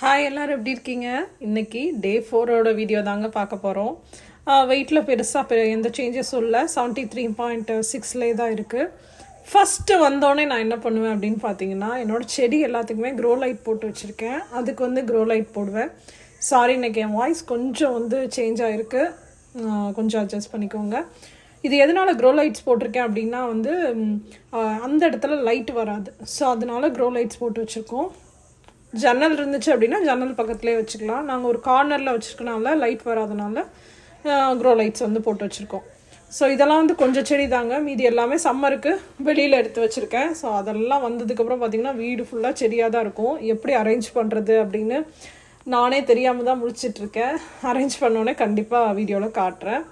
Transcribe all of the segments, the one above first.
Hi எல்லோரும் எப்படி இருக்கீங்க? இன்னைக்கு டே ஃபோரோட வீடியோ தாங்க பார்க்க போகிறோம் வெயிட்டில் பெருசாக எந்த சேஞ்சஸும் இல்லை. செவன்ட்டி த்ரீ பாயிண்ட் சிக்ஸ்லே தான் இருக்குது ஃபஸ்ட்டு வந்தோடனே நான் என்ன பண்ணுவேன் அப்படின்னு பார்த்தீங்கன்னா என்னோட செடி எல்லாத்துக்குமே க்ரோ லைட் போட்டு வச்சுருக்கேன். அதுக்கு வந்து க்ரோ லைட் போடுவேன். சாரி இன்னைக்கு என் வாய்ஸ் கொஞ்சம் வந்து சேஞ்ச் ஆகிருக்கு கொஞ்சம் அட்ஜஸ்ட் பண்ணிக்கோங்க. இது எதனால் க்ரோ லைட்ஸ் போட்டிருக்கேன் அப்படின்னா வந்து அந்த இடத்துல லைட் வராது. ஸோ அதனால க்ரோ லைட்ஸ் போட்டு வச்சுருக்கோம். ஜன்னல் இருந்துச்சு அப்படின்னா ஜன்னல் பக்கத்துலேயே வச்சுக்கலாம். நாங்கள் ஒரு கார்னரில் வச்சுருக்கனால லைட் வராதனால க்ரோ லைட்ஸ் வந்து போட்டு வச்சுருக்கோம். ஸோ இதெல்லாம் வந்து கொஞ்சம் செடி தாங்க. மீதி எல்லாமே சம்மருக்கு வெளியில் எடுத்து வச்சுருக்கேன். ஸோ அதெல்லாம் வந்ததுக்கப்புறம் பார்த்திங்கன்னா வீடு ஃபுல்லாக செடியாக தான் இருக்கும். எப்படி அரேஞ்ச் பண்ணுறது அப்படின்னு நானே தெரியாமல் தான் முடிச்சிட்ருக்கேன் அரேஞ்ச் பண்ணோன்னே கண்டிப்பாக வீடியோவில் காட்டுறேன்.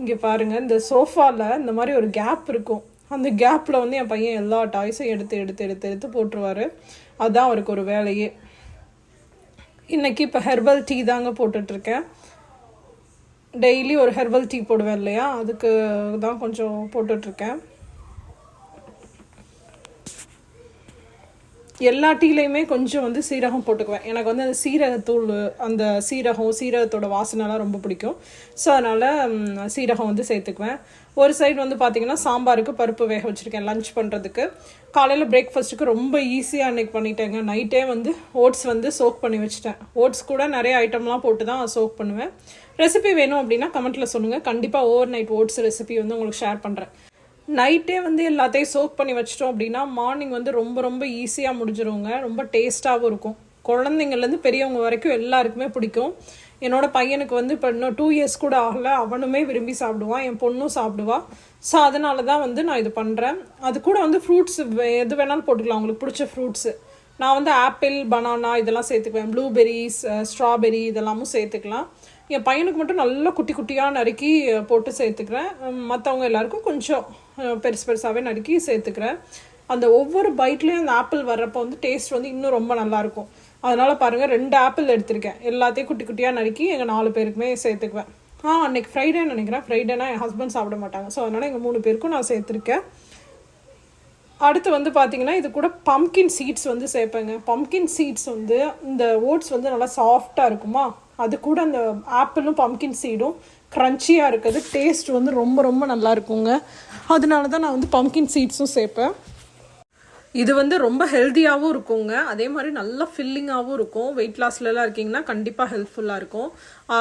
இங்கே பாருங்கள் இந்த சோஃபாவில் இந்த மாதிரி ஒரு கேப் இருக்கும். அந்த கேப்பில் வந்து என் பையன் எல்லா டாய்ஸும் எடுத்து எடுத்து எடுத்து எடுத்து போட்டுருவாரு. அதுதான் அவருக்கு ஒரு வேலையே. இன்றைக்கி இப்போ ஹெர்பல் டீ தாங்க போட்டுட்ருக்கேன். டெய்லி ஒரு ஹெர்பல் டீ போடுவேன் இல்லையா? அதுக்கு தான் கொஞ்சம் போட்டுட்ருக்கேன். எல்லா டீலையுமே கொஞ்சம் வந்து சீரகம் போட்டுக்குவேன். எனக்கு வந்து அந்த சீரகத்தூள் அந்த சீரகம் சீரகத்தோட வாசனைலாம் ரொம்ப பிடிக்கும். ஸோ அதனால் சீரகம் வந்து சேர்த்துக்குவேன். ஒரு சைடு வந்து பார்த்திங்கன்னா சாம்பாருக்கு பருப்பு வேக வச்சுருக்கேன் லஞ்ச் பண்ணுறதுக்கு காலையில் பிரேக்ஃபாஸ்ட்டுக்கு ரொம்ப ஈஸியாக அன்றைக்கி பண்ணிட்டேங்க. நைட்டே வந்து ஓட்ஸ் வந்து சோக் பண்ணி வச்சுட்டேன். ஓட்ஸ் கூட நிறைய ஐட்டம்லாம் போட்டு தான் சோக் பண்ணுவேன். ரெசிபி வேணும் அப்படின்னா கமெண்ட்டில் சொல்லுங்கள் கண்டிப்பாக ஓவர் நைட் ஓட்ஸ் ரெசிபி வந்து உங்களுக்கு ஷேர் பண்ணுறேன் நைட்டே வந்து எல்லாத்தையும் சோக் பண்ணி வச்சிட்டோம் அப்படின்னா மார்னிங் வந்து ரொம்ப ரொம்ப ஈஸியாக முடிஞ்சிருவோங்க ரொம்ப டேஸ்ட்டாகவும் இருக்கும். குழந்தைங்கள்லேருந்து பெரியவங்க வரைக்கும் எல்லாருக்குமே பிடிக்கும். என்னோடய பையனுக்கு வந்து இப்போ இன்னும் டூ இயர்ஸ் கூட ஆகலை. அவனுமே விரும்பி சாப்பிடுவான். என் பொண்ணும் சாப்பிடுவா. ஸோ அதனால தான் வந்து நான் இது பண்ணுறேன் அது கூட வந்து ஃப்ரூட்ஸ் எது வேணாலும் போட்டுக்கலாம். அவங்களுக்கு பிடிச்ச ஃப்ரூட்ஸு நான் வந்து ஆப்பிள் பனானா இதெல்லாம் சேர்த்துக்குவேன். ப்ளூபெரிஸ் ஸ்ட்ராபெரி இதெல்லாமும் சேர்த்துக்கலாம். என் பையனுக்கு மட்டும் நல்லா குட்டி குட்டியாக நறுக்கி போட்டு சேர்த்துக்கிறேன். மற்றவங்க எல்லாருக்கும் கொஞ்சம் பெருசு பெருசாகவே நறுக்கி சேர்த்துக்கிறேன். அந்த ஒவ்வொரு பைட்லேயும் அந்த ஆப்பிள் வர்றப்போ வந்து டேஸ்ட் வந்து இன்னும் ரொம்ப நல்லாயிருக்கும் அதனால் பாருங்கள் ரெண்டு ஆப்பிள் எடுத்திருக்கேன். எல்லாத்தையும் குட்டி குட்டியாக நறுக்கி எங்கள் நாலு பேருக்குமே சேர்த்துக்குவேன். ஆ அன்றைக்கி ஃப்ரைடே நினைக்கிறேன். ஃப்ரைடேனா என் ஹஸ்பண்ட் சாப்பிட மாட்டாங்க. ஸோ அதனால் எங்கள் மூணு பேருக்கும் நான் சேர்த்துருக்கேன். அடுத்து வந்து பார்த்தீங்கன்னா இது கூட பம்கின் சீட்ஸ் வந்து சேர்ப்பேங்க. பம்கின் சீட்ஸ் வந்து இந்த ஓட்ஸ் வந்து நல்லா சாஃப்டாக இருக்குமா? அது கூட அந்த ஆப்பிளும் பம்கின் சீடும் க்ரன்ச்சியாக இருக்குது. டேஸ்ட் வந்து ரொம்ப ரொம்ப நல்லா இருக்குங்க. அதனால தான் நான் வந்து பம்கின் சீட்ஸும் சேர்ப்பேன். இது வந்து ரொம்ப ஹெல்த்தியாகவும் இருக்குங்க. அதே மாதிரி நல்லா ஃபில்லிங்காகவும் இருக்கும். வெயிட் லாஸ்லலாம் இருக்கீங்கன்னா கண்டிப்பாக ஹெல்ப்ஃபுல்லாக இருக்கும்.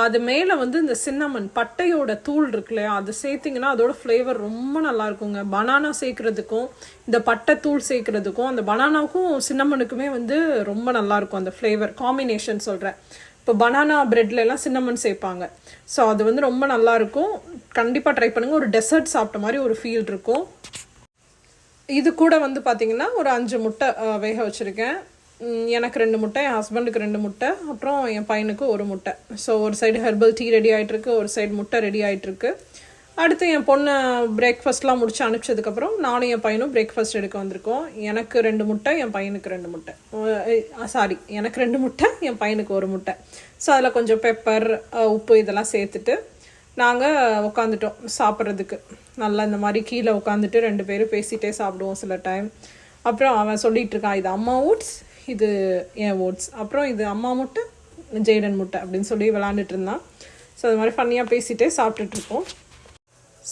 அது மேலே வந்து இந்த சின்னமன் பட்டையோட தூள் இருக்கு இல்லையா அது சேர்த்திங்கன்னா அதோட ஃப்ளேவர் ரொம்ப நல்லா இருக்குங்க. பனானா சேர்க்குறதுக்கும் இந்த பட்டை தூள் சேர்க்குறதுக்கும் அந்த பனானாவுக்கும் சின்னமனுக்குமே வந்து ரொம்ப நல்லாயிருக்கும் அந்த ஃப்ளேவர் காம்பினேஷன் சொல்கிறேன் இப்போ பனானா பிரெட்ல எல்லாம் சின்னமன் சேர்ப்பாங்க. ஸோ அது வந்து ரொம்ப நல்லா இருக்கும். கண்டிப்பாக ட்ரை பண்ணுங்கள் ஒரு டெசர்ட் சாப்பிட்ட மாதிரி ஒரு ஃபீல் இருக்கும். இது கூட வந்து பார்த்தீங்கன்னா ஒரு அஞ்சு முட்டை வேக வச்சுருக்கேன். எனக்கு ரெண்டு முட்டை என் ஹஸ்பண்டுக்கு ரெண்டு முட்டை அப்புறம் என் பையனுக்கு ஒரு முட்டை. ஸோ ஒரு சைடு ஹெர்பல் டீ ரெடி ஆகிட்டுருக்கு ஒரு சைடு முட்டை ரெடி ஆகிட்டுருக்கு அடுத்து என் பொண்ணு பிரேக்ஃபாஸ்ட்லாம் முடிச்சு அனுப்பிச்சதுக்கப்புறம் நானும் என் பையனும் பிரேக்ஃபாஸ்ட் எடுக்க வந்திருக்கோம். எனக்கு ரெண்டு முட்டை என் பையனுக்கு ரெண்டு முட்டை. சாரி எனக்கு ரெண்டு முட்டை என் பையனுக்கு ஒரு முட்டை. ஸோ அதில் கொஞ்சம் பெப்பர் உப்பு இதெல்லாம் சேர்த்துட்டு நாங்கள் உட்காந்துட்டோம் சாப்பிட்றதுக்கு. நல்லா இந்த மாதிரி கீழே உட்காந்துட்டு ரெண்டு பேரும் பேசிகிட்டே சாப்பிடுவோம் சில டைம் அப்புறம் அவன் சொல்லிகிட்ருக்கான் இருக்கான் இது அம்மா ஓட்ஸ் இது என் ஓட்ஸ். அப்புறம் இது அம்மா முட்டை ஜெய்டன் முட்டை அப்படின்னு சொல்லி விளாண்டுட்டு இருந்தான். ஸோ அது மாதிரி ஃபன்னியாக பேசிகிட்டே சாப்பிட்டுட்டு இருப்போம்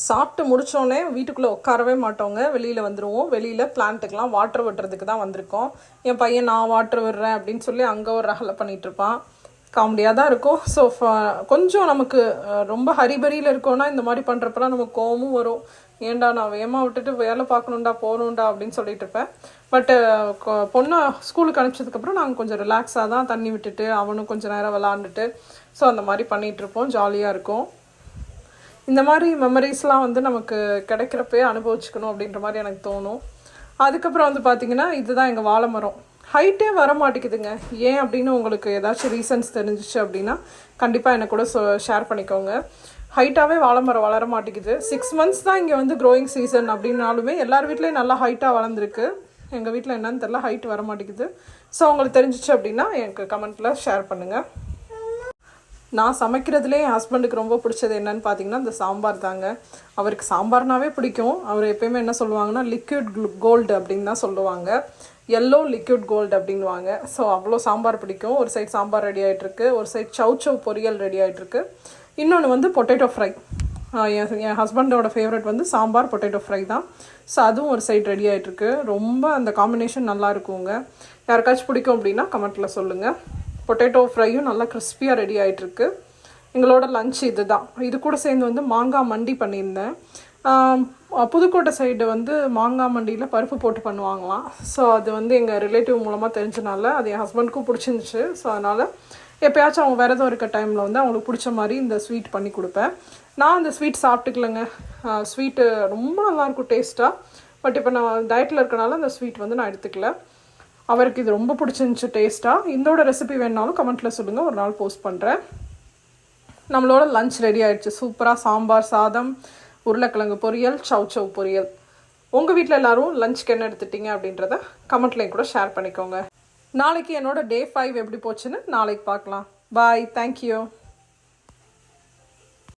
சாப்பிட்டு முடித்தோடனே வீட்டுக்குள்ளே உட்காரவே மாட்டோங்க வெளியில் வந்துடுவோம் வெளியில் பிளான்ட்டுக்கெலாம் வாட்டர் விடுறதுக்கு தான் வந்திருக்கோம். என் பையன் நான் வாட்டர் விடுறேன் அப்படின்னு சொல்லி அங்கே ஒரு ரகலை பண்ணிகிட்ருப்பான் காமெடியாக தான் இருக்கும். ஸோ கொஞ்சம் நமக்கு ரொம்ப ஹரிபரியில் இருக்கோன்னா இந்த மாதிரி பண்ணுறப்பலாம் நமக்கு கோவமும் வரும். ஏன்டா நான் வேகமாக விட்டுட்டு வேலை பார்க்கணுண்டா போகணுண்டா அப்படின்னு சொல்லிட்டு இருப்பேன். பட்டு பொண்ணை ஸ்கூலுக்கு அனுப்பிச்சதுக்கப்புறம் நாங்கள் கொஞ்சம் ரிலாக்ஸாக தான் தண்ணி விட்டுட்டு அவனும் கொஞ்சம் நேரம் விளாண்டுட்டு ஸோ அந்த மாதிரி பண்ணிகிட்ருப்போம் ஜாலியாக இருக்கும். இந்த மாதிரி மெமரிஸ்லாம் வந்து நமக்கு கிடைக்கிறப்பே அனுபவிச்சுக்கணும் அப்படின்ற மாதிரி எனக்கு தோணும். அதுக்கப்புறம் வந்து பார்த்தீங்கன்னா இதுதான் எங்கள் வாழை மரம். ஹைட்டே வர மாட்டேங்குதுங்க. ஏன் அப்படின்னு உங்களுக்கு ஏதாச்சும் ரீசன்ஸ் தெரிஞ்சிச்சு அப்படின்னா கண்டிப்பாக எனக்கு கூட சொ ஷேர் பண்ணிக்கோங்க. ஹைட்டாகவே வாழை மரம் வளர மாட்டேங்குது. சிக்ஸ் மந்த்ஸ் தான் இங்கே வந்து க்ரோயிங் சீசன் அப்படின்னாலுமே எல்லார் வீட்லேயும் நல்லா ஹைட்டாக வளர்ந்துருக்கு. எங்கள் வீட்டில் என்னன்னு தெரில ஹைட் வர மாட்டேங்குது. ஸோ உங்களுக்கு தெரிஞ்சிச்சு அப்படின்னா எனக்கு கமெண்ட்டில் ஷேர் பண்ணுங்கள் நான் சமைக்கிறதுலே என் ஹஸ்பண்டுக்கு ரொம்ப பிடிச்சது என்னன்னு பார்த்தீங்கன்னா இந்த சாம்பார் தாங்க. அவருக்கு சாம்பார்னாவே பிடிக்கும். அவர் எப்பயுமே என்ன சொல்லுவாங்கன்னா லிக்விட் கோல்டு அப்படின்னு தான் சொல்லுவாங்க. எல்லோ லிக்விட் கோல்டு அப்படின்வாங்க ஸோ அவ்வளோ சாம்பார் பிடிக்கும். ஒரு சைட் சாம்பார் ரெடி ஆகிட்டுருக்கு ஒரு சைட் சவு சவ் பொரியல் ரெடி ஆகிட்டுருக்கு இன்னொன்று வந்து பொட்டேட்டோ ஃப்ரை என் என் ஹஸ்பண்டோட ஃபேவரட் வந்து சாம்பார் பொட்டேட்டோ ஃப்ரை தான். ஸோ அதுவும் ஒரு சைட் ரெடி ஆகிட்டுருக்கு ரொம்ப அந்த காம்பினேஷன் நல்லா இருக்குங்க. யாருக்காச்சும் பிடிக்கும் அப்படின்னா கமெண்ட்டில் சொல்லுங்கள் பொட்டேட்டோ ஃப்ரையும் நல்லா கிறிஸ்பியாக ரெடி ஆகிட்டுருக்கு எங்களோட லஞ்ச் இது தான் இது கூட சேர்ந்து வந்து மாங்காய் மண்டி பண்ணியிருந்தேன். புதுக்கோட்டை சைடு வந்து மாங்காய் மண்டியில் பருப்பு போட்டு பண்ணுவாங்களாம். ஸோ அது வந்து எங்கள் ரிலேட்டிவ் மூலமாக தெரிஞ்சனால அது என் ஹஸ்பண்ட்க்கும் பிடிச்சிருந்துச்சு. ஸோ அதனால் எப்போயாச்சும் அவங்க விரதம் இருக்க டைமில் வந்து அவங்களுக்கு பிடிச்ச மாதிரி இந்த ஸ்வீட் பண்ணி கொடுப்பேன். நான் அந்த ஸ்வீட் சாப்பிட்டுக்கலங்க. ஸ்வீட்டு ரொம்ப நல்லாயிருக்கும் டேஸ்ட்டாக பட் இப்போ நான் டயட்டில் இருக்கனால அந்த ஸ்வீட் வந்து நான் எடுத்துக்கல. அவருக்கு இது ரொம்ப பிடிச்சிருந்துச்சு டேஸ்ட்டாக இதோட ரெசிபி வேணாலும் கமெண்ட்டில் சொல்லுங்கள் ஒரு நாள் போஸ்ட் பண்ணுறேன் நம்மளோட லஞ்ச் ரெடி ஆயிடுச்சு. சூப்பராக சாம்பார் சாதம் உருளைக்கிழங்கு பொரியல் சவ் சவ் பொரியல். உங்கள் வீட்டில் எல்லோரும் லஞ்சுக்கு என்ன எடுத்துட்டீங்க அப்படின்றத கமெண்ட்லேயும் கூட ஷேர் பண்ணிக்கோங்க. நாளைக்கு என்னோட டே ஃபைவ் எப்படி போச்சுன்னு நாளைக்கு பார்க்கலாம். Bye thank you